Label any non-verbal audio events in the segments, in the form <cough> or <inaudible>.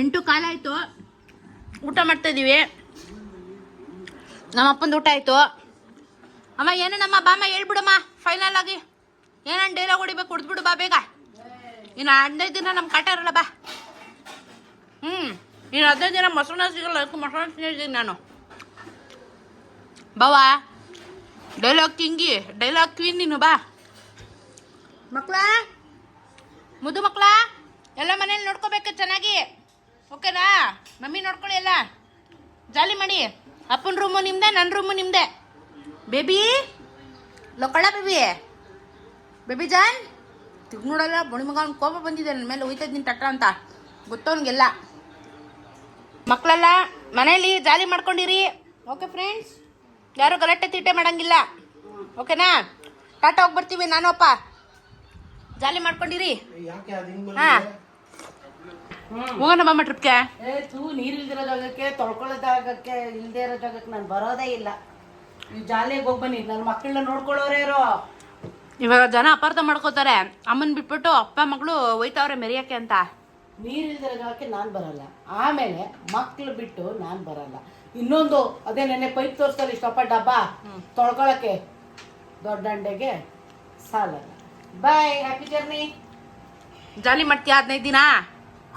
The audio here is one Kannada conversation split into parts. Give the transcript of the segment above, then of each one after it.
ಎಂಟು ಕಾಲ ಆಯ್ತು. ಊಟ ಮಾಡ್ತಾ ಇದೀವಿ. ನಮ್ಮ ಅಪ್ಪಂದು ಊಟ ಆಯ್ತು. ಅಮ್ಮ, ಏನು ನಮ್ಮ ಬಾಮ ಹೇಳ್ಬಿಡಮ್ಮ ಫೈನಲ್ ಆಗಿ. ಏನನ್ನ ಡೈಲಾಗ್ ಹೊಡಿಬೇಕು, ಹೊಡೆದ್ಬಿಡು ಬಾ ಬೇಗ. ಇನ್ನು ಹದಿನೈದು ದಿನ ನಮ್ಮ ಕಾಟ ಇರಲ್ಲ, ಬಾ. ಹ್ಞೂ ಇನ್ನು ಹದಿನೈದು ದಿನ ಮೊಸರನ್ನ ಸಿಗಲ್ಲ, ಅದಕ್ಕೆ ಮೊಸರನ್ನ ತಿನ್ನಿದ್ದೀನಿ ನಾನು. ಬಾವಾ ಡೈಲಾಗ್ ಕಿಂಗಿ ಡೈಲಾಗ್ ಕ್ವೀನ್ ನೀನು, ಬಾ. ಮಕ್ಳ ಮುದ್ದು ಮಕ್ಳ ಎಲ್ಲ ಮನೇಲಿ ನೋಡ್ಕೋಬೇಕು ಚೆನ್ನಾಗಿ. ಓಕೆನಾ? ಮಮ್ಮಿ ನೋಡ್ಕೊಳ್ಳಿ ಎಲ್ಲ. ಜಾಲಿ ಮಾಡಿ. ಅಪ್ಪನ ರೂಮು ನಿಮ್ದೆ ನನ್ನ ರೂಮು ನಿಮ್ದೆ. ಬೇಬಿ ಲೊಕ್ಕಳ ಬೇಬಿ ಬೇಬಿ ಜಾನ್? ತಿಗ್ ನೋಡಲ್ಲ ಬುಣಿಮಗ ಅವ್ನ್ ಕೋಪ ಬಂದಿದೆ ನನ್ನ ಮೇಲೆ ಹೋಯ್ತಾ ಇದ್ದೀನಿ ಟಟ್ಟ ಅಂತ. ಗೊತ್ತವನಿಗೆಲ್ಲ. ಮಕ್ಕಳೆಲ್ಲ ಮನೇಲಿ ಜಾಲಿ ಮಾಡ್ಕೊಂಡಿರಿ. ಓಕೆ ಫ್ರೆಂಡ್ಸ್ ಯಾರು ಗಲಾಟೆ ತೀಟೆ ಮಾಡಂಗಿಲ್ಲ. ಓಕೆನಾ? ಟಾಟಾ ಹೋಗಿ ಬರ್ತೀವಿ ನಾನು ಅಪ್ಪ ಜಾಲಿ ಮಾಡ್ಕೊಂಡಿರಿ. ಹಾ. ಹೋಗೋಣ ಮಾಮ ಟ್ರಿಪ್ಗೆ ಏ ತೂ ನೀರಿಲ್ದಿರೋ ಜಾಗಕ್ಕೆ ತೊಳ್ಕೊಳ್ಳೋ ಜಾಗಕ್ಕೆ ಇಲ್ದೇ ಇರೋ ಜಾಗಕ್ಕೆ ನಾನು ಬರೋದೇ ಇಲ್ಲ. ನೀವು ಜಾಲಿಯಾಗಿ ಹೋಗಿ ಬನ್ನಿ. ನನ್ನ ಮಕ್ಕಳನ್ನ ನೋಡ್ಕೊಳ್ಳೋರೇ ಇರೋ. ಇವಾಗ ಜನ ಅಪಾರ್ಥ ಮಾಡ್ಕೋತಾರೆ. ಅಮ್ಮನ್ ಬಿಟ್ಬಿಟ್ಟು ಅಪ್ಪ ಮಗಳು ಹೋಯ್ತಾವ್ರೆ ಮೆರಿಯಕ್ಕೆ ಅಂತ. ನೀರಿಲ್ದಿರೋ ಜಾಗಕ್ಕೆ ನಾನು ಬರಲ್ಲ. ಆಮೇಲೆ ಮಕ್ಳು ಬಿಟ್ಟು ನಾನು ಬರಲ್ಲ. ಇನ್ನೊಂದು ಅದೇ ನೆನ್ನೆ ಪೈಪ್ ತೋರಿಸ್ತಲ್ಲ ಇಷ್ಟಪ್ಪ ಡಬ್ಬ. ತೊಳ್ಕೊಳಕ್ಕೆ ದೊಡ್ಡ ಅಂಡೆಗೆ ಸಾಲ ಬಾಯ್ ಹ್ಯಾಪಿ ಜರ್ನಿ ಜಾಲಿ ಮಾಡ್ತೀಯ ಹದಿನೈದು ದಿನ?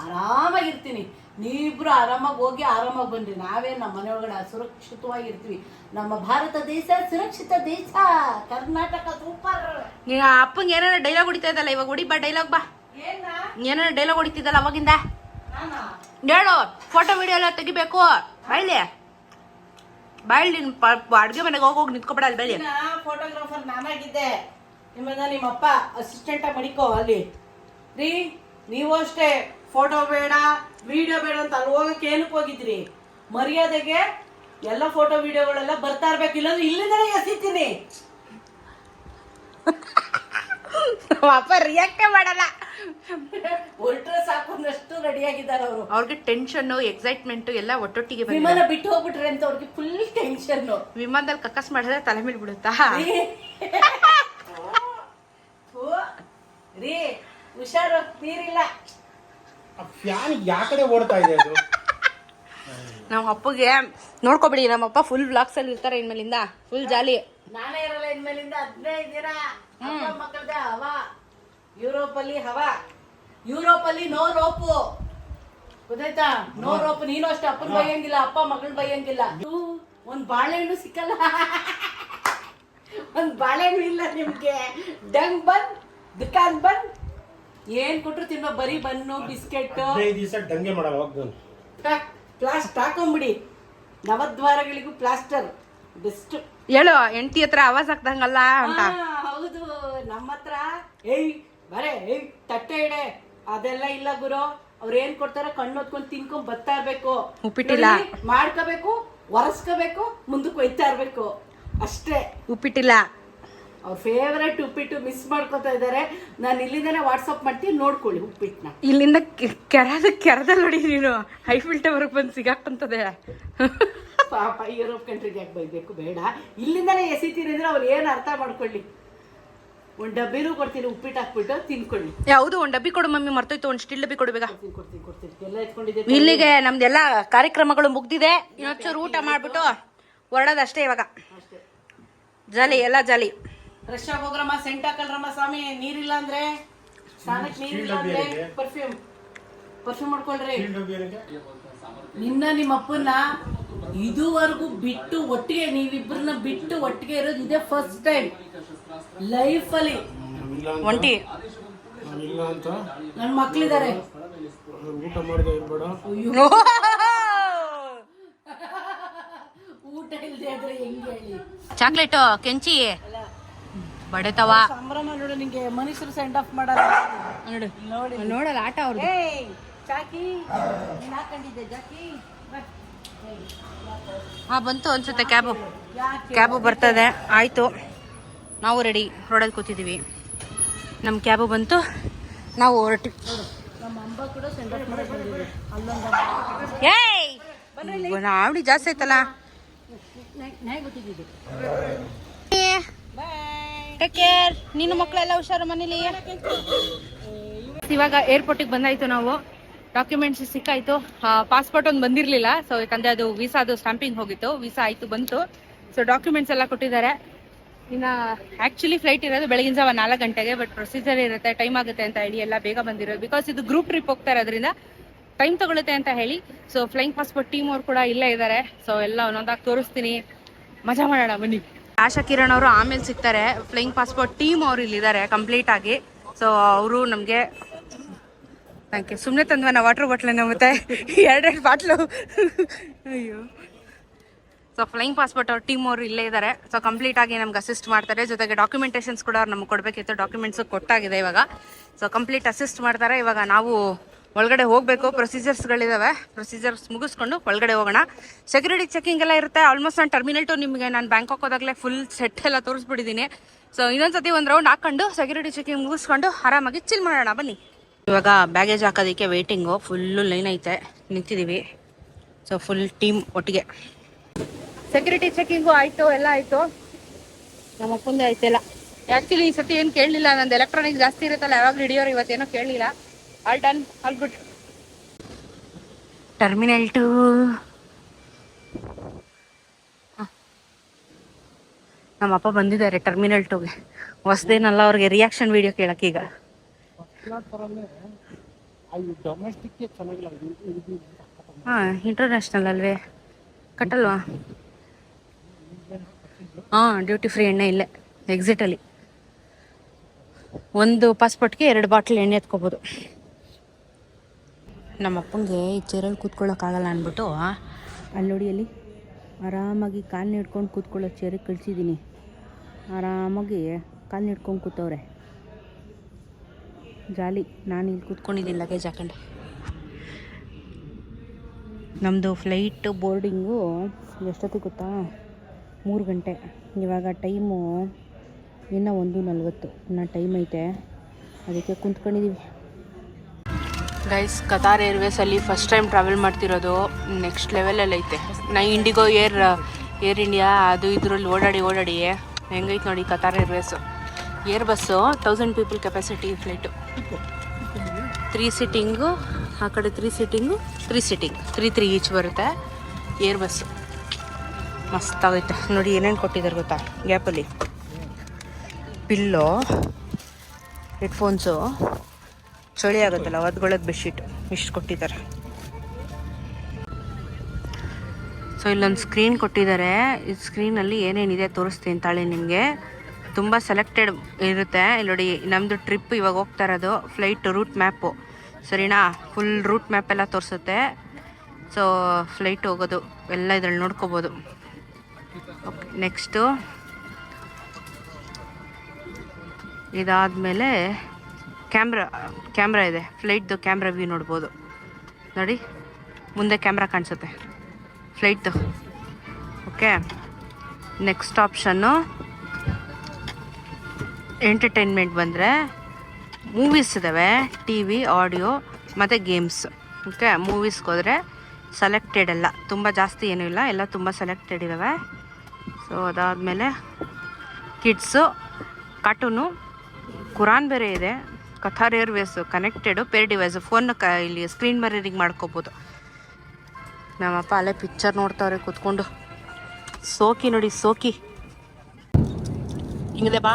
ಆರಾಮಾಗಿರ್ತೀನಿ. ನೀವಿಬ್ರು ಆರಾಮಾಗಿ ಹೋಗಿ ಆರಾಮಾಗಿ ಬನ್ನಿರಿ ನಾವೇ ನಮ್ಮ ಮನೆಯೊಳಗಡೆ ಸುರಕ್ಷಿತವಾಗಿರ್ತೀವಿ ನಮ್ಮ ಭಾರತ ದೇಶ ಸುರಕ್ಷಿತ ದೇಶ. ಕರ್ನಾಟಕ ಸೂಪರ್. ಈಗ ಅಪ್ಪಂಗೆ ಏನಾರ ಡೈಲಾಗ್ ಹೊಡಿತಾ ಇದ್ದಲ್ಲ? ಇವಾಗ ಹೊಡಿ ಬಾ ಡೈಲಾಗ್ ಬಾ. ಏನ? ಏನಾರ ಡೈಲಾಗ್ ಹೊಡಿತಿದ್ದಲ್ಲ ಅವಾಗಿಂದ? ಹೇಳು ಫೋಟೋ ವಿಡಿಯೋ ಎಲ್ಲ ತೆಗಿಬೇಕು. ಬಾಯ್ಲಿ ಬಾಯ್ಲಿ ನಿನ್ ಅಡುಗೆ ಮನೆಗೆ ಹೋಗೋಗಿ ನಿಂತ್ಕೊಬೇಡ ಅಲ್ಲಿ ಬೆಳಿ ಫೋಟೋಗ್ರಾಫರ್ ನಾನಾಗಿದ್ದೆ. ನಿಮ್ಮನ್ನ ನಿಮ್ಮಪ್ಪ ಅಸಿಸ್ಟೆಂಟ್ ಮಡಿಕೋ ಅಲ್ಲಿ. ರೀ ನೀವು ಅಷ್ಟೇ. ಫೋಟೋ ಬೇಡ ವಿಡಿಯೋ ಬೇಡ ಅಂತ ಅಲ್ಲಿ ಹೋಗಕ್ಕೆ ಏನಕ್ಕೆ ಹೋಗಿದ್ರಿ. ಮರ್ಯಾದೆಗೆ ಎಲ್ಲ ಫೋಟೋ ವಿಡಿಯೋಗಳೆಲ್ಲ ಬರ್ತಾ ಇರ್ಬೇಕು. ಇಲ್ಲಂದ್ರೆ ಇಲ್ಲಿಂದಲೇ ಎಸಿತೀನಿ. ಅಪ್ಪ ರಿಯಾಕ್ಟೇ ಮಾಡಲ್ಲ. ಹೊರಟ್ರೆ ಸಾಕೊಂಡಷ್ಟು ರೆಡಿ ಆಗಿದ್ದಾರೆ ಅವರು. ಅವ್ರಿಗೆ ಟೆನ್ಷನ್ ಎಕ್ಸೈಟ್ಮೆಂಟ್ ಎಲ್ಲ ಒಟ್ಟೊಟ್ಟಿಗೆ ವಿಮಾನ ಬಿಟ್ಟು ಹೋಗ್ಬಿಟ್ರೆ ಅಂತ ಅವ್ರಿಗೆ ಫುಲ್ ಟೆನ್ಷನ್ ವಿಮಾನದಲ್ಲಿ ಕಕ್ಕಸ್ ಮಾಡಿದ್ರೆ ತಲೆ ಮೇಲೆ ಬಿಡುತ್ತಾ ರೀ ಹುಷಾರು ನೀರಿಲ್ಲ. ಫ್ಯಾನ್ ಯಾ ಕಡೆ ಓಡ್ತಾ ಇದೆ ಅದು? <laughs> ನಮ್ಮ ಅಪ್ಪಗೆ ನೋಡ್ಕೊಬಿಡಿ ನಮ್ಮ ಅಪ್ಪ ಫುಲ್ ಬ್ಲಾಗ್ಸ್ ಅಲ್ಲಿ ಇರ್ತಾರೆ ಇನ್ಮೇಲಿಂದ ಫುಲ್ ಜಾಲಿ. ನಾನೇ ಇರಲ್ಲ ಇನ್ಮೇಲಿಂದ ಹದಿನೈದು ದಿನ ಅಪ್ಪ ಮಕ್ಕಳದ ಹವಾ. ಯುರೋಪ್ ಅಲ್ಲಿ ಹವಾ. ಯುರೋಪ್ ಅಲ್ಲಿ ನೋ ರೋಪು. ಗೊತ್ತಾಯ್ತಾ? No rope. ನೀನು ಅಷ್ಟೇ ಅಪ್ಪನ ಬೈಯಂಗಿಲ್ಲ ಅಪ್ಪ ಮಗಳ್ ಬೈಯಂಗಿಲ್ಲ. ಒಂದ್ ಬಾಳೆಹಣ್ಣು ಸಿಕ್ಕಲ್ಲ. <laughs> ಒಂದ್ ಬಾಳೆಹಣ್ಣು ಇಲ್ಲ ನಿಮ್ಗೆ. ಡಂಗ್ ಬಂದ್ ದುಕಾನ್ ಬಂದ್ ಏನ್ ಕೊಟ್ರು ತಿನ್ನೋ ಬರೀ ಬನ್ನು ಬಿಸ್ಕೆಟ್? ಹದಿನೈದು ದಿವಸ ದಂಗೆ ಮಾಡಲ್ಲ ಪ್ಲಾಸ್ಟ್ ಹಾಕೊಂಬಿಡಿ ನವದ್ವಾರಗಳಿಗೂ ಪ್ಲಾಸ್ಟರ್ ಬೆಸ್ಟ್. ಹೇಳು ಎಂಟಿ ಹತ್ರ ಆವಾಜ್ ಆಗ್ದಂಗಲ್ಲ ಅಂತ. ಹೌದು ನಮ್ಮ ಹತ್ರ ಏಯ್ ಬರೇ ಏಯ್ ತಟ್ಟೆ ಇಡೆ. ಅದೆಲ್ಲ ಇಲ್ಲ ಗುರು. ಅವ್ರ ಏನ್ ಕೊಡ್ತಾರೋ ಕಣ್ಣು ಹೊತ್ಕೊಂಡು ತಿನ್ಕೊಂಡ್ ಬರ್ತಾ ಇರ್ಬೇಕು. ಉಪ್ಪಿಟ್ಟಿಲ್ಲ. ಮಾಡ್ಕೋಬೇಕು ಒರೆಸ್ಕೋಬೇಕು ಮುಂದಕ್ಕೆ ಒಯ್ತಾ ಇರ್ಬೇಕು. ಅಷ್ಟೇ. ಉಪ್ಪಿಟ್ಟಿಲ್ಲ. ಅವ್ರ ಫೇವರೇಟ್ ಉಪ್ಪಿಟ್ಟು ಮಿಸ್ ಮಾಡ್ಕೊತಾ ಇದಾರೆ. ನಾನು ಇಲ್ಲಿಂದನೇ ವಾಟ್ಸಪ್ ಮಾಡ್ತೀನಿ ನೋಡ್ಕೊಳ್ಳಿ ಉಪ್ಪಿಟ್ಟನ್ನ ಇಲ್ಲಿಂದ ಕೆರದ ಕೆರದಲ್ಲಿ ನೋಡಿ ನೀನು. ಐಫಿಲ್ ಟವರ್ಗೆ ಬಂದು ಸಿಗಾಕಂತದೆ. ಪಾಪ ಯುರೋಪ್ ಕಂಟ್ರಿಗೆ ಯಾಕೆ ಬೈಬೇಕು? ಬೇಡ. ಇಲ್ಲಿಂದನೇ ಎಸಿತೀನಿ ಅಂದ್ರೆ ಅವ್ರು ಏನು ಅರ್ಥ ಮಾಡ್ಕೊಳ್ಳಿ? ಒಂದು ಡಬ್ಬಿನೂ ಕೊಡ್ತೀನಿ ಉಪ್ಪಿಟ್ಟು ಹಾಕ್ಬಿಟ್ಟು ತಿನ್ಕೊಳ್ಳಿ. ಯಾವುದು? ಒಂದು ಡಬ್ಬಿ ಕೊಡು ಮಮ್ಮಿ ಮರ್ತೋಯ್ತು. ಒಂದು ಸ್ಟಿಲ್ ಡಬ್ಬಿ ಕೊಡು ಬೇಗ. ಕೊಡ್ತೀನಿ ಎಲ್ಲ ಎತ್ಕೊಂಡಿದ್ದೆ ಇಲ್ಲಿಗೆ ನಮ್ದೆಲ್ಲ ಕಾರ್ಯಕ್ರಮಗಳು ಮುಗ್ದಿದೆ. ಇನ್ನೊಂಚೂರು ಊಟ ಮಾಡ್ಬಿಟ್ಟು ಹೊರಡೋದಷ್ಟೇ ಇವಾಗ. ಜಾಲಿ ಎಲ್ಲ ಜಾಲಿ. ಫ್ರೆಶ್ ಆಗಿ ಹೋಗ್ರಮ್ಮ ಸೆಂಟ್ ಹಾಕಲ್ರಮ್ಮ ಸ್ವಾಮಿ. ನೀರಿಲ್ಲ ಅಂದ್ರೆ ಸ್ನಾನಕ್ಕೆ ನೀರಿಲ್ಲ ಅಂದ್ರೆ ಪರ್ಫ್ಯೂಮ್ ಪರ್ಫ್ಯೂಮ್ ಮಾಡ್ಕೊಳ್ರಿ. ನಿನ್ನ ನಿಮ್ಮ ಅಪ್ಪನ್ನ ಇದುವರೆಗೂ ಬಿಟ್ಟು ಒಟ್ಟಿಗೆ ನೀವಿಬ್ಬರನ್ನ ಬಿಟ್ಟು ಒಟ್ಟಿಗೆ ಇರೋದು ಇದೇ ಫಸ್ಟ್ ಟೈಮ್ ಲೈಫಲ್ಲಿ ಒಂಟಿ. ನಾನಿಲ್ಲ ಅಂತ? ನನ್ನ ಮಕ್ಳಿದ್ದಾರೆ ಊಟ ಮಾಡಿದೆ ಇರ್ಬೇಡ. <laughs> ಊಟ ಇಲ್ಲದೆ ಆದ್ರೆ ಹೆಂಗೆ ಹೇಳಿ? ಚಾಕ್ಲೇಟು ಕೆಂಚಿ. ಬಡೆತವ. ಸಂಭ್ರಮ ನೋಡು ನಿಂಗೆ ಮನುಷ್ಯರು ಸೆಂಡ್ ಆಫ್ ಮಾಡಲ್ಲ. ನೋಡು. ನೋಡಿ. ನೋಡಲ್ಲ ಆಟ ಅವ್ರು ಚಾಕಿ ನೀನ್ ಹಾಕೊಂಡಿದ್ದೆ ಜಾಕಿ. ಹಾ ಬಂತು ಅನ್ಸುತ್ತೆ ಕ್ಯಾಬು. ಕ್ಯಾಬು ಬರ್ತದೆ. ಆಯಿತು. ನಾವು ರೆಡಿ ರೋಡಲ್ಲಿ ಕೂತಿದ್ದೀವಿ ನಮ್ಮ ಕ್ಯಾಬು ಬಂತು. ನಾವು ಹೊರಟಿ. ಏಯ್! ಆವಡಿ ಜಾಸ್ತಿ ಆಯ್ತಲ್ಲ? ಕೇರ್ ನೀನು ಮಕ್ಕಳೆಲ್ಲ ಹುಷಾರು ಮನೇಲಿ. ಇವಾಗ ಏರ್ಪೋರ್ಟಿಗೆ ಬಂದಾಯ್ತು ನಾವು. ಡಾಕ್ಯುಮೆಂಟ್ಸ್ ಸಿಕ್ಕಾಯ್ತು. ಪಾಸ್ಪೋರ್ಟ್ ಒಂದು ಬಂದಿರಲಿಲ್ಲ. ಸೊ ಯಾಕಂದ್ರೆ ಅದು ವೀಸಾದು ಸ್ಟಾಂಪಿಂಗ್ ಹೋಗಿತ್ತು. ವೀಸಾ ಆಯ್ತು, ಬಂತು. ಸೊ ಡಾಕ್ಯುಮೆಂಟ್ಸ್ ಎಲ್ಲ ಕೊಟ್ಟಿದ್ದಾರೆ. ಇನ್ನ ಆ್ಯಕ್ಚುಲಿ ಫ್ಲೈಟ್ ಇರೋದು ಬೆಳಗಿನ ಜಾವ ನಾಲ್ಕು ಗಂಟೆಗೆ ಬಟ್ ಪ್ರೊಸೀಜರ್ ಇರುತ್ತೆ ಟೈಮ್ ಆಗುತ್ತೆ ಅಂತ ಹೇಳಿ ಎಲ್ಲ ಬೇಗ ಬಂದಿರೋದು. ಬಿಕಾಸ್ ಇದು ಗ್ರೂಪ್ ಟ್ರಿಪ್ ಹೋಗ್ತಾ ಅದರಿಂದ ಟೈಮ್ ತಗೊಳುತ್ತೆ ಅಂತ ಹೇಳಿ. ಸೊ ಫ್ಲೈಯಿಂಗ್ ಪಾಸ್ಪೋರ್ಟ್ ಟೀಮ್ ಅವ್ರು ಕೂಡ ಇಲ್ಲೇ ಇದ್ದಾರೆ ಸೊ ಎಲ್ಲ ಒಂದೊಂದಾಗಿ ತೋರಿಸ್ತೀನಿ. ಮಜಾ ಮಾಡೋಣ ಬನ್ನಿ. ಆಶಾ ಕಿರಣ್ ಅವರು ಆಮೇಲೆ ಸಿಗ್ತಾರೆ. ಫ್ಲೈಯಿಂಗ್ ಪಾಸ್ಪೋರ್ಟ್ ಟೀಮ್ ಅವ್ರು ಇಲ್ಲಿದ್ದಾರೆ ಕಂಪ್ಲೀಟ್ ಆಗಿ. ಸೊ ಅವರು ನಮಗೆ ಥ್ಯಾಂಕ್ ಯು ಸುಮ್ಮನೆ ತಂದ್ವ ವಾಟರ್ ಬಾಟ್ಲನ್ನ ಮತ್ತೆ? ಎರಡೆರಡು ಬಾಟ್ಲು. ಅಯ್ಯೋ. ಸೊ ಫ್ಲೈಯಿಂಗ್ ಪಾಸ್ಪೋರ್ಟ್ ಅವ್ರ ಟೀಮ್ ಅವರು ಇಲ್ಲೇ ಇದ್ದಾರೆ. ಸೊ ಕಂಪ್ಲೀಟ್ ಆಗಿ ನಮ್ಗೆ ಅಸಿಸ್ಟ್ ಮಾಡ್ತಾರೆ. ಜೊತೆಗೆ ಡಾಕ್ಯುಮೆಂಟೇಷನ್ಸ್ ಕೂಡ ಅವ್ರು ನಮ್ಗೆ ಕೊಡಬೇಕಿತ್ತು. ಡಾಕ್ಯುಮೆಂಟ್ಸು ಕೊಟ್ಟಾಗಿದೆ ಇವಾಗ. ಸೊ ಕಂಪ್ಲೀಟ್ ಅಸಿಸ್ಟ್ ಮಾಡ್ತಾರೆ. ಇವಾಗ ನಾವು ಒಳಗಡೆ ಹೋಗಬೇಕು. ಪ್ರೊಸೀಜರ್ಸ್ಗಳಿದಾವೆ ಪ್ರೊಸೀಜರ್ಸ್ ಮುಗಿಸ್ಕೊಂಡು ಒಳಗಡೆ ಹೋಗೋಣ. ಸೆಕ್ಯೂರಿಟಿ ಚೆಕಿಂಗ್ ಎಲ್ಲ ಇರುತ್ತೆ. ಆಲ್ಮೋಸ್ಟ್ ನಾನು ಟರ್ಮಿನಲ್ ಟು ನಿಮಗೆ ನಾನು ಬ್ಯಾಂಕಾಕ್ ಹೋದಾಗಲೇ ಫುಲ್ ಸೆಟ್ ಎಲ್ಲ ತೋರಿಸ್ಬಿಟ್ಟಿದ್ದೀನಿ ಸೊ ಇನ್ನೊಂದ್ಸತಿ ಒಂದು ರೌಂಡ್ ಹಾಕೊಂಡು ಸೆಕ್ಯೂರಿಟಿ ಚೆಕಿಂಗ್ ಮುಗಿಸ್ಕೊಂಡು ಆರಾಮಾಗಿ ಚಿಲ್ ಮಾಡೋಣ. ಬನ್ನಿ. ಇವಾಗ ಬ್ಯಾಗೇಜ್ ಹಾಕೋದಕ್ಕೆ ವೇಟಿಂಗು ಫುಲ್ಲು ಲೈನ್ ಐತೆ. ನಿಂತಿದ್ದೀವಿ ಸೊ ಫುಲ್ ಟೀಮ್ ಒಟ್ಟಿಗೆ. ಸೆಕ್ಯೂರಿಟಿ ಚೆಕಿಂಗು ಆಯಿತು. ಎಲ್ಲ ಆಯಿತು. ನಮ್ಮ ಅಪ್ಪಂದೇ ಆಯ್ತಲ್ಲ ಆ್ಯಕ್ಚುಲಿ ಈ ಸತಿ ಏನು ಕೇಳಲಿಲ್ಲ. ನಂದು ಎಲೆಕ್ಟ್ರಾನಿಕ್ ಜಾಸ್ತಿ ಇರುತ್ತಲ್ಲ. ಯಾವಾಗ ಹಿಡಿಯೋರು ಇವತ್ತೇನೋ ಕೇಳಲಿಲ್ಲ. All done all good terminal two ನಮ್ಮ ಅಪ್ಪ ಬಂದಿದ್ದಾರೆ ಟರ್ಮಿನಲ್ ಟುಗೆ ಹೊಸದೇನಲ್ಲ ಅವ್ರಿಗೆ ರಿಯಾಕ್ಷನ್ ವಿಡಿಯೋ ಕೇಳಕ್ಕೆ ಈಗ. ಹಾಂ ಇಂಟರ್ನ್ಯಾಷನಲ್ ಅಲ್ವೇ. ಕಟ್ಟಲ್ವಾ? ಹಾಂ ಡ್ಯೂಟಿ ಫ್ರೀ ಎಣ್ಣೆ ಇಲ್ಲೇ ಎಕ್ಸಿಟಲ್ಲಿ ಒಂದು ಪಾಸ್ಪೋರ್ಟ್ಗೆ ಎರಡು ಬಾಟ್ಲ್ ಎಣ್ಣೆ ಎತ್ಕೋಬೋದು. ನಮ್ಮ ಅಪ್ಪಂಗೆ ಈ ಚೇರಲ್ಲಿ ಕೂತ್ಕೊಳ್ಳೋಕ್ಕಾಗಲ್ಲ ಅಂದ್ಬಿಟ್ಟು ಅಲ್ಲಿ ನೋಡಿ ಅಲ್ಲಿ ಆರಾಮಾಗಿ ಕಾಲು ಹಿಡ್ಕೊಂಡು ಕೂತ್ಕೊಳ್ಳೋ ಚೇರಿಗೆ ಕಳಿಸಿದ್ದೀನಿ. ಆರಾಮಾಗಿ ಕಾಲು ಹಿಡ್ಕೊಂಡು ಕೂತವ್ರೆ. ಜಾಲಿ ನಾನು ಇಲ್ಲಿ ಕೂತ್ಕೊಂಡಿದ್ದೀನಿ ಲಗೇಜ್ ಹಾಕೊಂಡು. ನಮ್ಮದು ಫ್ಲೈಟ್ ಬೋರ್ಡಿಂಗು ಎಷ್ಟೊತ್ತಿಗೆ ಗೊತ್ತಾ? ಮೂರು ಗಂಟೆ. ಇವಾಗ ಟೈಮು ಇನ್ನೂ ಒಂದು ನಲ್ವತ್ತು. ಇನ್ನೂ ಟೈಮ್ ಐತೆ. ಅದಕ್ಕೆ ಕುಂತ್ಕೊಂಡಿದ್ದೀವಿ ಗೈಸ್ ಕತಾರ್ ಏರ್ವೇಸಲ್ಲಿ ಫಸ್ಟ್ ಟೈಮ್ ಟ್ರಾವೆಲ್ ಮಾಡ್ತಿರೋದು ನೆಕ್ಸ್ಟ್ ಲೆವೆಲಲ್ಲಿ ಐತೆ. ನಾ ಇಂಡಿಗೋ ಏರ್ ಏರ್ ಇಂಡಿಯಾ ಅದು ಇದರಲ್ಲಿ ಓಡಾಡಿ ಓಡಾಡಿ ಹೆಂಗೈತೆ ನೋಡಿ Qatar airways Airbus thousand people capacity flight three seating ಆ ಕಡೆ three seating three seating three three each ಬರುತ್ತೆ. ಏರ್ ಬಸ್ಸು ಮಸ್ತಾಗೈತೆ. ನೋಡಿ ಏನೇನು ಕೊಟ್ಟಿದ್ದಾರೆ ಗೊತ್ತಾ? ಗ್ಯಾಪಲ್ಲಿ ಪಿಲ್ಲೋ ಹೆಡ್ಫೋನ್ಸು ಚಳಿ ಆಗುತ್ತಲ್ಲ ಒದ್ಗೊಳೋದು ಬೆಡ್ಶೀಟ್ ಇಷ್ಟು ಕೊಟ್ಟಿದ್ದಾರೆ. ಸೊ ಇಲ್ಲೊಂದು ಸ್ಕ್ರೀನ್ ಕೊಟ್ಟಿದ್ದಾರೆ. ಈ ಸ್ಕ್ರೀನಲ್ಲಿ ಏನೇನಿದೆ ತೋರಿಸ್ತೀನಿ ತಾಳಿ ನಿಮಗೆ. ತುಂಬ ಸೆಲೆಕ್ಟೆಡ್ ಇರುತ್ತೆ. ಇಲ್ಲಿ ನೋಡಿ ನಮ್ಮದು ಟ್ರಿಪ್ ಇವಾಗ ಹೋಗ್ತಾ ಇರೋದು ಫ್ಲೈಟ್ ರೂಟ್ ಮ್ಯಾಪು ಸರಿನಾ? ಫುಲ್ ರೂಟ್ ಮ್ಯಾಪ್ ಎಲ್ಲ ತೋರಿಸುತ್ತೆ. ಸೊ ಫ್ಲೈಟ್ ಹೋಗೋದು, ಎಲ್ಲ ಇದ್ರಲ್ಲಿ ನೋಡ್ಕೋಬೋದು. ಓಕೆ ನೆಕ್ಸ್ಟು ಇದಾದಮೇಲೆ ಕ್ಯಾಮ್ರಾ ಕ್ಯಾಮ್ರಾ ಇದೆ. ಫ್ಲೈಟ್ದು ಕ್ಯಾಮ್ರಾ ವ್ಯೂ ನೋಡ್ಬೋದು. ನೋಡಿ, ಮುಂದೆ ಕ್ಯಾಮ್ರಾ ಕಾಣಿಸುತ್ತೆ. ಫ್ಲೈಟ್ದು ಓಕೆ ನೆಕ್ಸ್ಟ್ ಆಪ್ಷನ್ನು ಎಂಟರ್ಟೈನ್ಮೆಂಟ್ ಬಂದರೆ ಮೂವೀಸ್ ಇದ್ದಾವೆ ಟಿ ವಿ ಆಡಿಯೋ ಮತ್ತು ಗೇಮ್ಸ್ ಓಕೆ ಮೂವೀಸ್ಗೆ ಹೋದರೆ ಸೆಲೆಕ್ಟೆಡ್ ಎಲ್ಲ. ತುಂಬ ಜಾಸ್ತಿ ಏನೂ ಇಲ್ಲ. ಎಲ್ಲ ತುಂಬ ಸೆಲೆಕ್ಟೆಡ್ ಇದ್ದಾವೆ ಸೊ ಅದಾದಮೇಲೆ ಕಿಡ್ಸು ಕಾರ್ಟೂನು ಕುರಾನ್ ಬೇರೆ ಇದೆ. Qatar airways connected pair device phone ಕ ಇಲ್ಲಿ ಸ್ಕ್ರೀನ್ ಮಿರರಿಂಗ್ ಮಾಡ್ಕೋಬೋದು. ನಮ್ಮಪ್ಪ ಅಲ್ಲೇ ಪಿಕ್ಚರ್ ನೋಡ್ತಾವ್ರೆ, ಕೂತ್ಕೊಂಡು. ಸೋಕಿ ನೋಡಿ, ಸೋಕಿ. ಹಿಂಗಿದೆ ಬಾ.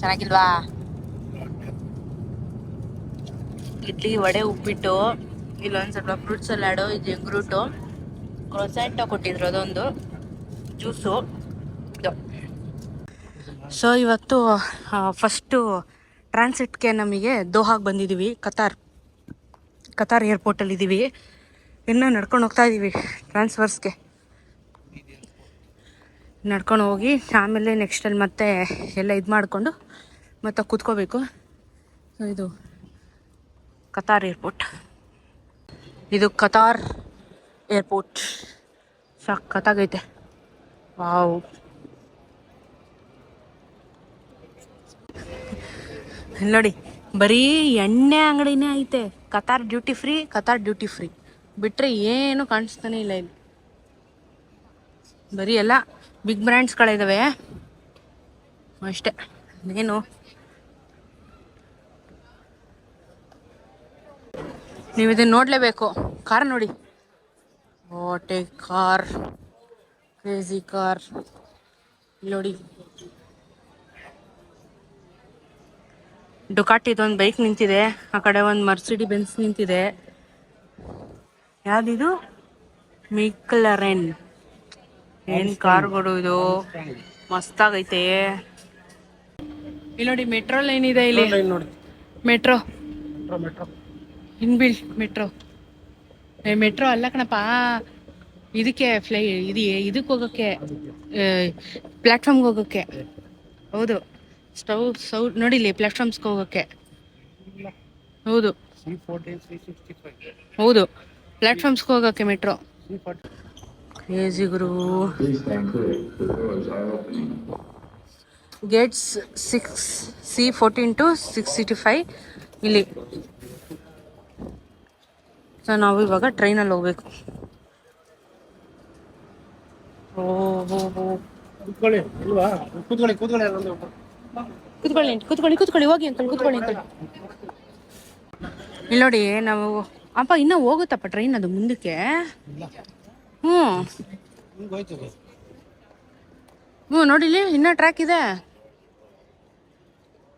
ಚೆನ್ನಾಗಿಲ್ವಾ? ಇಡ್ಲಿ, ವಡೆ, ಉಪ್ಪಿಟ್ಟು ಇಲ್ಲೊಂದು ಸ್ವಲ್ಪ ಫ್ರೂಟ್ ಸಲಾಡು ಇದು ಎಗ್ ರೂಟು ಕ್ರೊಸೆಂಟೋ ಕೊಟ್ಟಿದ್ರು ಅದೊಂದು ಜ್ಯೂಸು ಸೊ ಇವತ್ತು ಫಸ್ಟು ಟ್ರಾನ್ಸಿಟ್ಗೆ ನಮಗೆ ದೋಹಾಗೆ ಬಂದಿದ್ದೀವಿ ಕತಾರ್ ಕತಾರ್ ಏರ್ಪೋರ್ಟಲ್ಲಿ ಇದ್ದೀವಿ ಇನ್ನೂ ನಡ್ಕೊಂಡು ಹೋಗ್ತಾ ಇದ್ದೀವಿ ಟ್ರಾನ್ಸ್ಫರ್ಸ್ಗೆ ನಡ್ಕೊಂಡು ಹೋಗಿ, ಆಮೇಲೆ ನೆಕ್ಸ್ಟಲ್ಲಿ ಮತ್ತೆ ಎಲ್ಲ ಇದು ಮಾಡಿಕೊಂಡು ಮತ್ತೆ ಕೂತ್ಕೋಬೇಕು. ಸೊ ಇದು ಕತಾರ್ ಏರ್ಪೋರ್ಟ್ ಇದು ಕತಾರ್ ಏರ್ಪೋರ್ಟ್ ಸಖತ್ತಾಗೈತೆ ವಾವ್. ನೋಡಿ, ಬರೀ ಎಣ್ಣೆ ಅಂಗಡಿನೇ ಐತೆ. Qatar duty free Qatar duty free ಬಿಟ್ಟರೆ ಏನು ಕಾಣಿಸ್ತಾನೆ ಇಲ್ಲ ಇಲ್ಲಿ. ಬರೀ ಎಲ್ಲ ಬಿಗ್ ಬ್ರ್ಯಾಂಡ್ಸ್ಗಳಿದ್ದಾವೆ ಅಷ್ಟೇ. ಏನು? ನೀವು ಇದನ್ನ ನೋಡಲೇಬೇಕು. ಕಾರ್ ನೋಡಿ. ವಾಟ್ ಕಾರ್ ಕ್ರೇಜಿ ಕಾರ್ ನೋಡಿ. ಡುಕಾಟಿದು ಒಂದು ಬೈಕ್ ನಿಂತಿದೆ. ಆ ಕಡೆ ಒಂದು ಮರ್ಸಿಡಿ ಬೆನ್ಸ್ ನಿಂತಿದೆ. ಯಾವ್ದಿದು? ಮಿಕ್ಲರೆನ್ ಏನ್ ಕಾರ್ಗಳು ಇದು? ಮಸ್ತಾಗೈತೆ. ಇಲ್ಲಿ ನೋಡಿ ಮೆಟ್ರೋ ಲೈನ್ ಇದೆ ಇಲ್ಲಿ? ಮೆಟ್ರೋ ಮೆಟ್ರೋ ಮೆಟ್ರೋ ಮೆಟ್ರೋ ಏ ಮೆಟ್ರೋ ಅಲ್ಲ ಕಣಪ್ಪ. ಇದಕ್ಕೆ ಫ್ಲೈ ಇದು ಇದಕ್ಕೆ ಹೋಗೋಕ್ಕೆ ಪ್ಲ್ಯಾಟ್ಫಾರ್ಮ್ಗೆ ಹೋಗೋಕ್ಕೆ. ಹೌದು. ಸ್ಟವ್ ಸೌ ನೋಡಿಲಿ ಪ್ಲ್ಯಾಟ್ಫಾರ್ಮ್ಸ್ಗೆ ಹೋಗೋಕ್ಕೆ. ಹೌದು. ಹೌದು. ಪ್ಲ್ಯಾಟ್ಫಾರ್ಮ್ಸ್ಗೆ ಹೋಗೋಕ್ಕೆ metro crazy Guru. Gates six C fourteen to six city five ಇಲ್ಲಿ. ಸೊ ನಾವು ಇವಾಗ ಟ್ರೈನಲ್ಲಿ ಹೋಗ್ಬೇಕು. ಓ, ಹೋ ಹೋ. ಕೂತ್ಕೊಳ್ಳಿ ಕೂತ್ಕೊಳ್ಳಿ ಕೂತ್ಕೊಳ್ಳಿ ಕೂತ್ಕೊಳ್ಳಿ ಕುತ್ಕೊಳ್ಳಿ, ಕೂತ್ಕೊಳ್ಳಿ, ಹೋಗಿ ಅಂಕಲ್ ಕೂತ್ಕೊಳ್ಳಿ ಅಂಕಲ್ ಇಲ್ಲಿ ನೋಡಿ, ನಾವು, ಅಪ್ಪ ಇನ್ನೂ ಹೋಗುತ್ತಪ್ಪ ಟ್ರೈನ್ ಅದು ಮುಂದಕ್ಕೆ. ಹ್ಮ್ ಹೋಯ್ತದೆ ಹ್ಞೂ ನೋಡಿಲಿ ಇನ್ನೂ ಟ್ರ್ಯಾಕ್ ಇದೆ.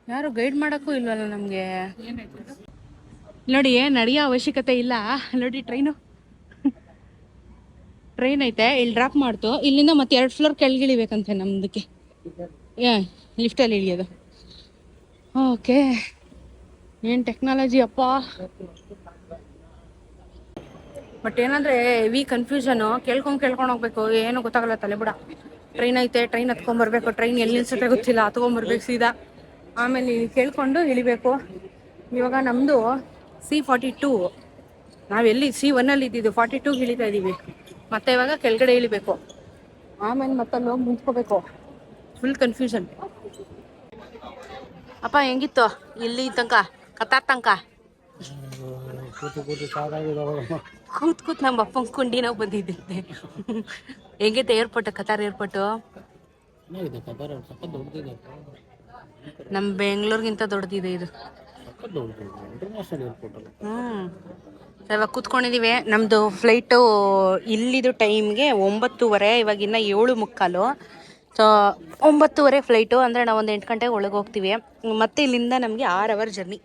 ಯಾರು ಗೈಡ್ ಮಾಡಕ್ಕೂ ಇಲ್ವಲ್ಲ ನಮಗೆ. ನೋಡಿ ನಡೆಯೋ ಅವಶ್ಯಕತೆ ಇಲ್ಲ. ನೋಡಿ ಟ್ರೈನು ಟ್ರೈನ್ ಐತೆ, ಇಲ್ಲಿ ಡ್ರಾಪ್ ಮಾಡ್ತು. ಇಲ್ಲಿಂದ ಮತ್ತೆ ಎರಡು ಫ್ಲೋರ್ ಕೆಳಗಿಳಿಬೇಕಂತೆ ನಮ್ದಕ್ಕೆ. ಲಿಫ್ಟಲ್ಲಿ ಇಳಿಯೋದು. ಓಕೆ. ಏನು ಟೆಕ್ನಾಲಜಿ ಅಪ್ಪ? ಬಟ್ ಏನಂದ್ರೆ ಹೆವಿ ಕನ್ಫ್ಯೂಷನು ಕೇಳ್ಕೊಂಡು ಕೇಳ್ಕೊಂಡು ಹೋಗ್ಬೇಕು. ಏನು ಗೊತ್ತಾಗಲ್ಲ ತಲೆಬುಡ ಟ್ರೈನ್ ಐತೆ ಟ್ರೈನ್ ಹತ್ಕೊಂಡ್ ಟ್ರೈನ್ ಎಲ್ಲಿ ನಿಲ್ಸುತ್ತೆ ಗೊತ್ತಿಲ್ಲ ಹತ್ಕೊಂಬರ್ಬೇಕು ಸೀದಾ. ಆಮೇಲೆ ಕೇಳ್ಕೊಂಡು ಇಳಿಬೇಕು. ಇವಾಗ ನಮ್ಮದು ಸಿ ಫಾರ್ಟಿ ಟೂ ನಾವೆಲ್ಲಿ ಸಿ ಒನ್ನಲ್ಲಿ ಇದ್ದಿದ್ದು ಫಾರ್ಟಿ ಟೂಗೆ ಇಳಿತಾ ಇದ್ದೀವಿ ಮತ್ತೆ ಇವಾಗ ಕೆಳಗಡೆ ಇಳಿಬೇಕು. ಆಮೇಲೆ ಮತ್ತೆ ಅಲ್ಲಿ ಹೋಗಿ ನಿಂತ್ಕೋಬೇಕು. ಫುಲ್ ಕನ್ಫ್ಯೂಷನ್ ಅಪ್ಪ ಹೆಂಗಿತ್ತು? ಇಲ್ಲಿ ತನಕ ಕತ್ತಾರ್ ತನಕ ಕೂತು ಕೂತು ನಮ್ಮ ಅಪ್ಪನ ಕುಂಡಿ ನಾವು ಬಂದಿದ್ದೆ ಹೆಂಗೈತೆ ಏರ್ಪೋರ್ಟ್ ಕತಾರ್ ಏರ್ಪೋರ್ಟು ನಮ್ಮ ಬೆಂಗಳೂರಿಗಿಂತ ದೊಡ್ಡದಿದೆ ಇದು. ಹ್ಮ್. ಇವಾಗ ಕೂತ್ಕೊಂಡಿದೀವಿ. ನಮ್ದು ಫ್ಲೈಟು ಇಲ್ಲಿದು ಟೈಮ್ಗೆ ಒಂಬತ್ತುವರೆ ಇವಾಗ ಇನ್ನ ಏಳು ಮುಕ್ಕಾಲು. ಒಂಬತ್ತುವರೆ ಫ್ಲೈಟು ಅಂದರೆ ನಾವು ಒಂದು ಎಂಟು ಗಂಟೆಗೆ ಒಳಗೆ ಹೋಗ್ತೀವಿ. ಮತ್ತೆ ಇಲ್ಲಿಂದ ನಮಗೆ ಆರು ಅವರ್ ಜರ್ನಿ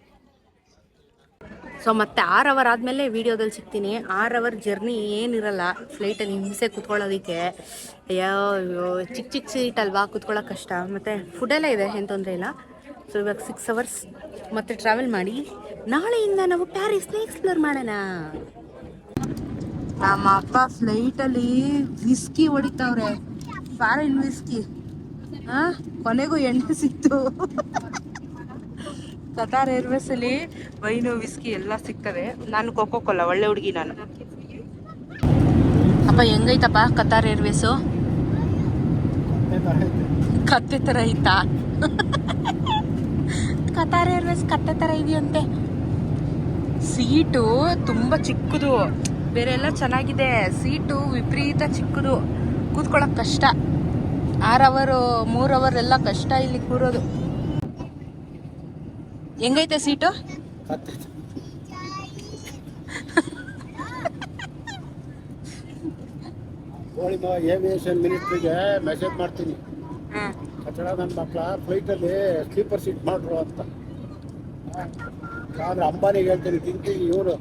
ಸೊ ಮತ್ತೆ ಆರು ಅವರ್ ಆದಮೇಲೆ ವೀಡಿಯೋದಲ್ಲಿ ಸಿಗ್ತೀನಿ. ಆರು ಅವರ್ ಜರ್ನಿ ಏನಿರಲ್ಲ. ಫ್ಲೈಟಲ್ಲಿ ಹಿಂಸೆ ಕುತ್ಕೊಳ್ಳೋದಕ್ಕೆ. ಅಯ್ಯೋ ಚಿಕ್ಕ ಚಿಕ್ಕ ಸೀಟ್ ಅಲ್ವಾ? ಕುತ್ಕೊಳ್ಳೋಕೆ ಕಷ್ಟ. ಮತ್ತು ಫುಡೆಲ್ಲ ಇದೆ, ಏನು ತೊಂದರೆ ಇಲ್ಲ. ಸೊ ಇವಾಗ ಸಿಕ್ಸ್ ಅವರ್ಸ್ ಮತ್ತೆ ಟ್ರಾವೆಲ್ ಮಾಡಿ. ನಾಳೆಯಿಂದ ನಾವು ಪ್ಯಾರಿಸ್ನ ಎಕ್ಸ್ಪ್ಲೋರ್ ಮಾಡೋಣ. ನಮ್ಮ ಅಪ್ಪ ಫ್ಲೈಟಲ್ಲಿ ವಿಸ್ಕಿ ಹೊಡಿತಾವ್ರೆ. ಫಾರಿನ್ ವಿಸ್ಕಿ ಹಾ ಕೊನೆಗೂ ಎಣ್ಣೆ ಸಿಕ್ತು. ಕತಾರ್ ಏರ್ವೇಸ್ ಅಲ್ಲಿ ವೈನು ವಿಸ್ಕಿ ಎಲ್ಲ ಸಿಗ್ತದೆ ನಾನು ಕೋಕೋ ಕೊಲ್ಲ ಒಳ್ಳೆ ಹುಡುಗಿ ನಾನು. ಅಪ್ಪ, ಹೆಂಗೈತಪ್ಪ ಕತಾರ್ ಏರ್ವೇಸು ಕತ್ತೆ ತರ ಐತಾ? ಕತಾರ್ ಏರ್ವೇಸ್ ಕತ್ತೆ ತರ ಇದೆಯಂತೆ. ಸೀಟು ತುಂಬಾ ಚಿಕ್ಕದು. ಬೇರೆ ಎಲ್ಲ ಚೆನ್ನಾಗಿದೆ. ಸೀಟು ವಿಪರೀತ ಚಿಕ್ಕದು. ಕೂತ್ಕೊಳ್ಳೋಕೆ ಕಷ್ಟ. ಆರು ಅವರು ಮೂರು ಅವರ್ ಎಲ್ಲ ಕಷ್ಟ ಇಲ್ಲಿ ಕೂರೋದು. ಹೆಂಗೈತೆ ಸೀಟು? ಏವಿಯೇಷನ್ ಮಿನಿಸ್ಟ್ರಿಗೆ ಮೆಸೇಜ್ ಮಾಡ್ತೀನಿ. ಕಚಡ ನನ್ನ ಮಕ್ಕಳ ಫ್ಲೈಟಲ್ಲಿ ಸ್ಲೀಪರ್ ಸೀಟ್ ಮಾಡ್ರು ಅಂತ. ಆದ್ರೆ ಅಂಬಾನಿಗೆ ಹೇಳ್ತೀನಿ ತಿಂತಿ ಇವರು.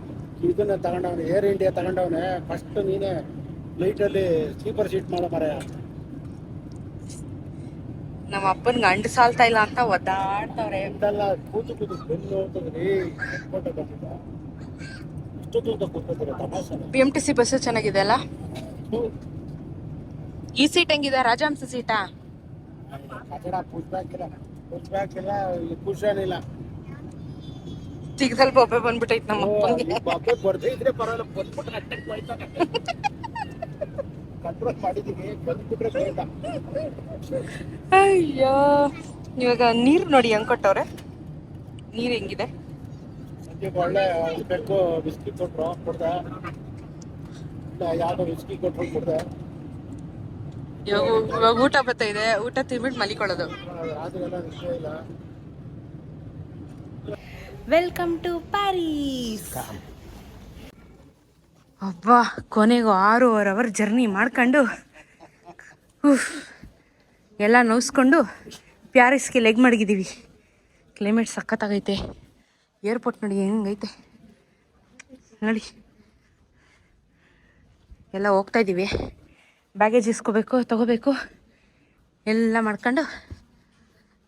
ಇದನ್ನ ತಗೊಂಡವನೆ ಏರ್ ಇಂಡಿಯಾ ತಗೊಂಡವನೇ ಫಸ್ಟ್ ನೀನೇ ಫ್ಲೈಟಲ್ಲಿ ಸ್ಲೀಪರ್ ಸೀಟ್ ಮಾಡೋ ಮರ ನಮ್ಮ ಅಪ್ಪನ್ ಗಂಡ ಸಾಲ್ತಾ ಇಲ್ಲ ಅಂತ ಒದ್ದಾಡ್ತವ್ರೆ. ಎಂತೆಲ್ಲ ಕೂತು ಕೂತು ಬೆನ್ನು ಹೋಗ್ತದ್ರಿ ಎಕ್ಸ್ಪೋರ್ಟ್ ಬಂದಿದ್ದ? ಇಷ್ಟು ತೂತ ಕೂತ್ಕೊತೀರ ತಮಾಷೆ B M T C bus ಚೆನ್ನಾಗಿದೆ ಅಲ್ಲ? ಈ ಸೀಟ್ ಹೆಂಗಿದೆ? ರಾಜಹಂಸ ಸೀಟಾ? ಕಚಡ ಪುಷ್ಪಾಕಿಲ್ಲ ಕುಶನ್ ಇಲ್ಲ ಚಿಕ್ಕದಲ್ಲಿ ಬೊಬ್ಬೆ ಬಂದ್ಬಿಟ್ಟೈತೆ ನಮ್ಮ ಅಪ್ಪಂಗೆ ಬಾಬೆ ಬರ್ದೇ ಇದ್ರೆ ಪರವಾಗಿಲ್ಲ ಬಂದ್ಬಿಟ್ರೆ ಅಟ್ಟಕ್ಕೆ ಹೋಯ್ತಾನೆ <laughs> ಕಂಟ್ರೋಲ್ ಮಾಡಿದೀವಿ ಬಂದ್ಬಿಟ್ರೆ ಬೇಡ. ಅಯ್ಯೋ ಇವಾಗ ನೀರು ನೋಡಿ ಹೆಂಗ್ ಕೊಟ್ಟವ್ರೆ ನೀರು ಹೆಂಗಿದೆ? ಸದ್ಯಕ್ಕೆ ಒಳ್ಳೆ ಬೆಕ್ಕು ಬಿಸ್ಕಿ ಕೊಟ್ರು ಕೊಡ್ದೆ. ಯಾವ್ದೋ ಬಿಸ್ಕಿ ಕೊಟ್ರು ಕೊಡ್ದೆ. ಇವಾಗ ಇವಾಗ ಊಟ ಬರ್ತಾ ಇದೆ. ಊಟ ತಿನ್ಬಿಟ್ಟು ಮಲಿಕೊಳ್ಳೋದು. ಇಲ್ಲ. ವೆಲ್ಕಮ್ ಟು ಪ್ಯಾರಿಸ್ ಅಬ್ಬಾ, ಕೊನೆಗೂ ಆರೂವರೆ ಅವರ್ ಜರ್ನಿ ಮಾಡ್ಕೊಂಡು ಎಲ್ಲ ನೋಯಿಸ್ಕೊಂಡು ಪ್ಯಾರಿಸ್ಗೆ ಲೆಗ್ ಮಡಗಿದ್ದೀವಿ ಕ್ಲೈಮೇಟ್ ಸಖತ್ತಾಗೈತೆ. ಏರ್ಪೋರ್ಟ್ ನೋಡಿ ಹೆಂಗೈತೆ. ನೋಡಿ. ಎಲ್ಲ ಹೋಗ್ತಾ ಇದ್ದೀವಿ ಬ್ಯಾಗೇಜ್ ಇಸ್ಕೋಬೇಕು, ತಗೋಬೇಕು. ಎಲ್ಲ ಮಾಡ್ಕೊಂಡು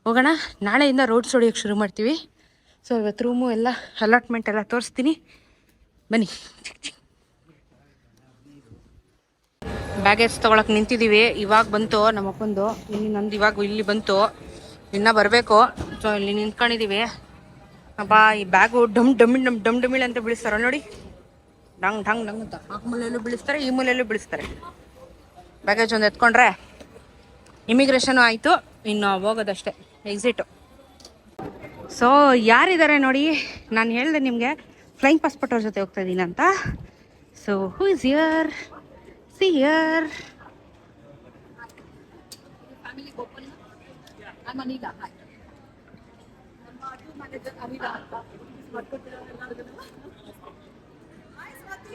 ಹೋಗೋಣ. ನಾಳೆಯಿಂದ ರೋಡ್ಸ್ ಹೊಡಿಯೋಕ್ಕೆ ಶುರು ಮಾಡ್ತೀವಿ. ಸೊ ಇವತ್ತು ರೂಮು ಎಲ್ಲ ಅಲಾಟ್ಮೆಂಟ್ ಎಲ್ಲ ತೋರಿಸ್ತೀನಿ. ಬನ್ನಿ. ಬ್ಯಾಗೇಜ್ ತೊಗೊಳಕ್ಕೆ ನಿಂತಿದ್ದೀವಿ ಇವಾಗ ಬಂತು ನಮ್ಮ ಅಪ್ಪಂದು. ಇಲ್ಲಿ ನಂದು ಇವಾಗ ಇಲ್ಲಿ ಬಂತು. ಇನ್ನೂ ಬರಬೇಕು. ಸೊ, ಇಲ್ಲಿ ನಿಂತ್ಕೊಂಡಿದ್ದೀವಿ ಅಪ್ಪ ಈ ಬ್ಯಾಗು ಡಮ್ ಡಮ್ ಡಮ್ ಡಮ್ ಡಮಿಳ್ ಅಂತ ಬೀಳಿಸ್ತಾರ ನೋಡಿ. ಡಂಗ್ ಡಂಗ್ ಡಂಗ್ ಅಂತ. ಆ ಮೂಲೆಯಲ್ಲೂ ಬೀಳಿಸ್ತಾರೆ ಈ ಮೂಲೆಯಲ್ಲೂ ಬೀಳಿಸ್ತಾರೆ ಬ್ಯಾಗೇಜ್ ಒಂದು ಎತ್ಕೊಂಡ್ರೆ ಇಮಿಗ್ರೇಷನು ಆಯಿತು. ಇನ್ನು ಹೋಗೋದಷ್ಟೇ. ಎಕ್ಸಿಟು ಸೊ ಯಾರಿದ್ದಾರೆ ನೋಡಿ, ನಾನು ಹೇಳಿದೆ ನಿಮಗೆ ಫ್ಲೈಯಿಂಗ್ ಪಾಸ್ಪೋರ್ಟ್ ಅವ್ರ ಜೊತೆ ಹೋಗ್ತಾ ಇದ್ದೀನಿ ಅಂತ. ಸೊ ಹೂ ಇಸ್ ಯರ್ ಯರ್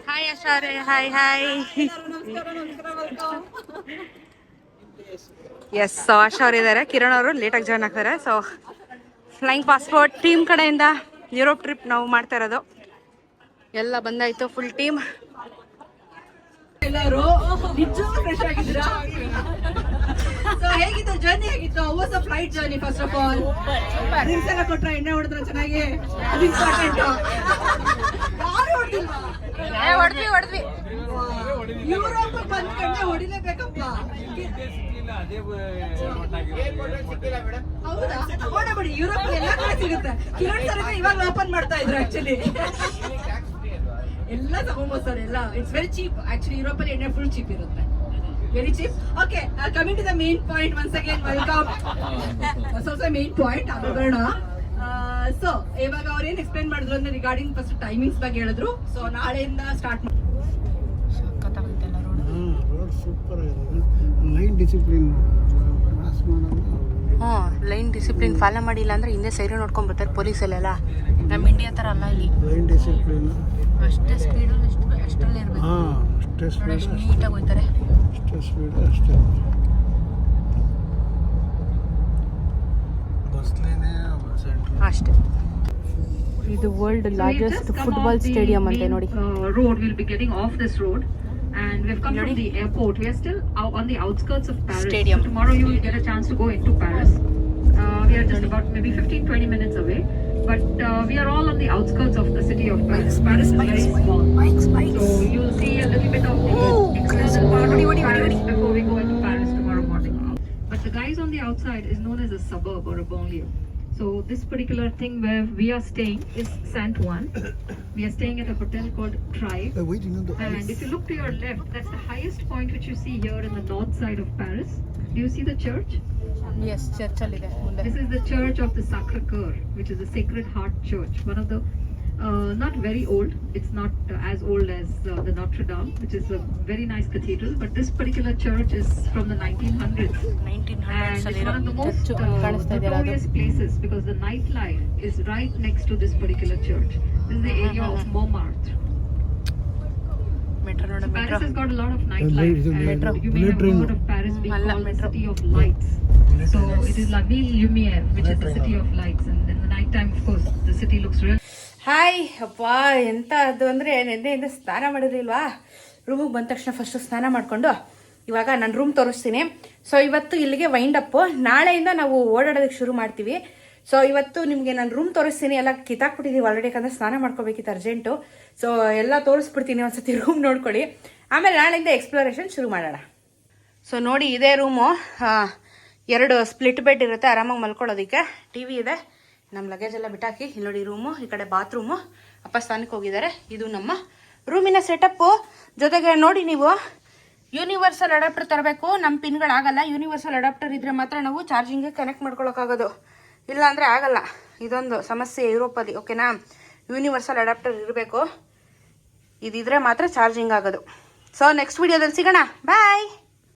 hi ಅಶಾರೆ hi hi yes so Asha ಅವ್ರು ಇದ್ದಾರೆ ಕಿರಣ್ ಅವರು ಲೇಟಾಗಿ ಜಾಯ್ನ್ ಆಗ್ತಾರೆ. ಸೊ ಫ್ಲೈಂಗ್ ಪಾಸ್ಪೋರ್ಟ್ ಟೀಮ್ ಕಡೆಯಿಂದ ಯುರೋಪ್ ಟ್ರಿಪ್ ನಾವು ಮಾಡ್ತಾ ಇರೋದು. ಎಲ್ಲ ಬಂದಾಯ್ತು ಫುಲ್ ಟೀಮ್ ಎಲ್ಲರೂ ನಿಜವಾಗ್ಲೂ ಫ್ರೆಶ್ ಆಗಿದ್ದೀರಾ? ಸೊ ಹೇಗಿತ್ತು ಜರ್ನಿ ಹೇಗಿತ್ತು? Was a flight journey first of all drinks ಎಲ್ಲ ಕೊಟ್ರ ಎಣ್ಣೆ ಹೊಡೆದ್ರ ಚೆನ್ನಾಗಿ? ಅದು ಇಂಪಾರ್ಟೆಂಟ್ ಯಾರು ಹೊಡೆದಿಲ್ವಾ ಹೊಡೆದ್ವಿ ಹೊಡೆದ್ವಿ. ಯುರೋಪ್ ಬಂದ ಎಣ್ಣೆ ಹೊಡಿಲೇಬೇಕಪ್ಪ. ಹೌದಾ? ತಗೊಂಡ ಬಿಡಿ ಯುರೋಪ್ ಎಲ್ಲ ಕಡೆ ಸಿಗುತ್ತೆ. ಕಿರಣ್ ಸರ್ ಇವಾಗ ಓಪನ್ ಮಾಡ್ತಾ ಇದ್ರು ಆಕ್ಚುಲಿ ಎಲ್ಲ ತಗೊಂಡ್ಬೋತಾರೆ ಎಲ್ಲ. It's very cheap actually Europe ಅಲ್ಲಿ ಎಣ್ಣೆ ಫುಲ್ ಚೀಪ್ ಇರುತ್ತೆ. Very cheap okay coming to the main point once again welcome ಸ್ವಲ್ಪ ಮೇನ್ ಪಾಯಿಂಟ್ ಅದು ಬರೋಣ ಸೊ ಇವಾಗ ಅವ್ರು ಏನ್ ಎಕ್ಸ್ಪ್ಲೈನ್ ಮಾಡಿದ್ರು ಅಂದ್ರೆ ರಿಗಾರ್ಡಿಂಗ್ ಫಸ್ಟ್ ಟೈಮಿಂಗ್ಸ್ ಬಗ್ಗೆ ಹೇಳಿದ್ರು. ಸೊ ನಾಳೆಯಿಂದ ಸ್ಟಾರ್ಟ್ ಮಾಡಿ ರೋಡ್ ಸೂಪರ್ ಆಗಿದೆ ಲೈನ್ ಡಿಸಿಪ್ಲಿನ್ ಕ್ರಾಸ್ ಮಾಡೋದು ಹ್ಞೂ ಲೈನ್ ಡಿಸಿಪ್ಲಿನ್ ಫಾಲೋ ಮಾಡಿಲ್ಲ ಅಂದ್ರೆ ಹಿಂದೆ ಸೈಡ್ ನೋಡ್ಕೊಂಡ್ ಬರ್ತಾರೆ ಪೊಲೀಸಲ್ಲೆಲ್ಲ. ನಮ್ಮ ಇಂಡಿಯಾ ಥರ ಅಲ್ಲ ಇಲ್ಲಿ. ಲೈನ್ ಡಿಸಿಪ್ಲಿನ್ ಅಷ್ಟೇ ಸ್ಪೀಡು ಅಷ್ಟು ಅಷ್ಟರಲ್ಲೇ ಇರಬೇಕು ಹಾಂ ಅಷ್ಟೇ ನೋಡಿ ಸ್ಪೀಡ್ ಎಷ್ಟು ನೀಟಾಗಿ ಹೋಗ್ತಾರೆ ಅಷ್ಟೇ ಸ್ಪೀಡ್ ಅಷ್ಟೇ ಬಸ್ಲೇನೆ ಸೆಂಟ್ರ್ ಅಷ್ಟೇ ಇದು ವರ್ಲ್ಡ್ ಲಾರ್ಜೆಸ್ಟ್ ಫುಟ್ಬಾಲ್ ಸ್ಟೇಡಿಯಂ ಅಂತೆ ನೋಡಿ uh, road. We'll be getting off this road. And we've come from the airport. We are still out on the outskirts of Paris. Stadium. So tomorrow you will get a chance to go into Paris. Uh, we are just about maybe 15-20 minutes away. but uh, we are all on the outskirts of the city of Paris. Paris is very small. So you'll see a little bit of the external part of Paris before we go into Paris tomorrow morning. But the guys on the outside is known as a suburb or a banlieue. So this particular thing where we are staying is Saint Juan. We are staying at a hotel called Tribe. and if you look to your left, that's the highest point which you see here in the north side of Paris. Do you see the church? S ಚರ್ಚಲ್ಲಿದೆ ಮುಂದೆ This is the church of the Sacre Coeur, which is the Sacred Heart Church. One of the uh, not very old. It's not uh, as old as uh, the Notre Dame, which is a very nice cathedral. But this particular church is from the 1900s. Nineteen And hundreds it's one of the most church uh, ಕಾಣಿಸ್ತಾ ಇದೆಯಲ್ಲ ಅದು notorious places because the nightlife is Load of night life ಮೆಟ್ರಾಪ್ Paris hi ಅಪ್ಪಾ ಎಂತ ಅದು ಅಂದ್ರೆ ನಿನ್ನೆಯಿಂದ ಸ್ನಾನ ಮಾಡಿದ್ರಿಲ್ವಾ ಇಲ್ವಾ? ಬಂದ ತಕ್ಷಣ ಫಸ್ಟ್ ಸ್ನಾನ ಮಾಡ್ಕೊಂಡು ಇವಾಗ ನನ್ನ ರೂಮ್ ತೋರಿಸ್ತೀನಿ. ಸೊ ಇವತ್ತು ಇಲ್ಲಿಗೆ ವೈಂಡ್ ಅಪ್ ನಾಳೆಯಿಂದ ನಾವು ಓಡಾಡೋದಕ್ಕೆ ಶುರು ಮಾಡ್ತೀವಿ. ಸೊ ಇವತ್ತು ನಿಮಗೆ ನಾನು ರೂಮ್ ತೋರಿಸ್ತೀನಿ. ಎಲ್ಲ ಕಿತ್ತಾಕ್ಬಿಟ್ಟಿದ್ದೀವಿ ಆಲ್ರೆಡಿ ಯಾಕಂದರೆ ಸ್ನಾನ ಮಾಡ್ಕೋಬೇಕಿತ್ತು ಅರ್ಜೆಂಟು ಸೊ ಎಲ್ಲ ತೋರಿಸ್ಬಿಡ್ತೀನಿ ಒಂದ್ಸತಿ ರೂಮ್ ನೋಡ್ಕೊಳ್ಳಿ. ಆಮೇಲೆ ನಾಳೆಯಿಂದ ಎಕ್ಸ್ಪ್ಲೋರೇಷನ್ ಶುರು ಮಾಡೋಣ. ಸೊ ನೋಡಿ ಇದೇ ರೂಮು ಎರಡು ಸ್ಪ್ಲಿಟ್ ಬೆಡ್ ಇರುತ್ತೆ. ಆರಾಮಾಗಿ ಮಲ್ಕೊಳ್ಳೋದಕ್ಕೆ. ಟಿ ವಿ ಇದೆ. ನಮ್ಮ ಲಗೇಜ್ ಎಲ್ಲ ಬಿಟ್ಟಾಕಿ. ಇಲ್ಲಿ ನೋಡಿ ರೂಮು ಈ ಕಡೆ ಬಾತ್ರೂಮು ಅಪ್ಪ ಸ್ಥಾನಕ್ಕೆ ಹೋಗಿದ್ದಾರೆ. ಇದು ನಮ್ಮ ರೂಮಿನ ಸೆಟಪ್ಪು ಜೊತೆಗೆ ನೋಡಿ ನೀವು ಯೂನಿವರ್ಸಲ್ ಅಡಾಪ್ಟರ್ ತರಬೇಕು. ನಮ್ಮ ಪಿನ್ಗಳಾಗಲ್ಲ ಯೂನಿವರ್ಸಲ್ ಅಡಾಪ್ಟರ್ ಇದ್ರೆ ಮಾತ್ರ ನಾವು ಚಾರ್ಜಿಂಗ್ಗೆ ಕನೆಕ್ಟ್ ಮಾಡ್ಕೊಳಕ್ಕಾಗೋದು. ಇಲ್ಲ ಅಂದರೆ ಆಗಲ್ಲ. ಇದೊಂದು ಸಮಸ್ಯೆ ಯುರೋಪಲ್ಲಿ ಓಕೆನಾ? ಯೂನಿವರ್ಸಲ್ ಅಡಾಪ್ಟರ್ ಇರಬೇಕು. ಇದಿದ್ರೆ ಮಾತ್ರ ಚಾರ್ಜಿಂಗ್ ಆಗೋದು. ಸೊ ನೆಕ್ಸ್ಟ್ ವಿಡಿಯೋದಲ್ಲಿ ಸಿಗೋಣ. ಬಾಯ್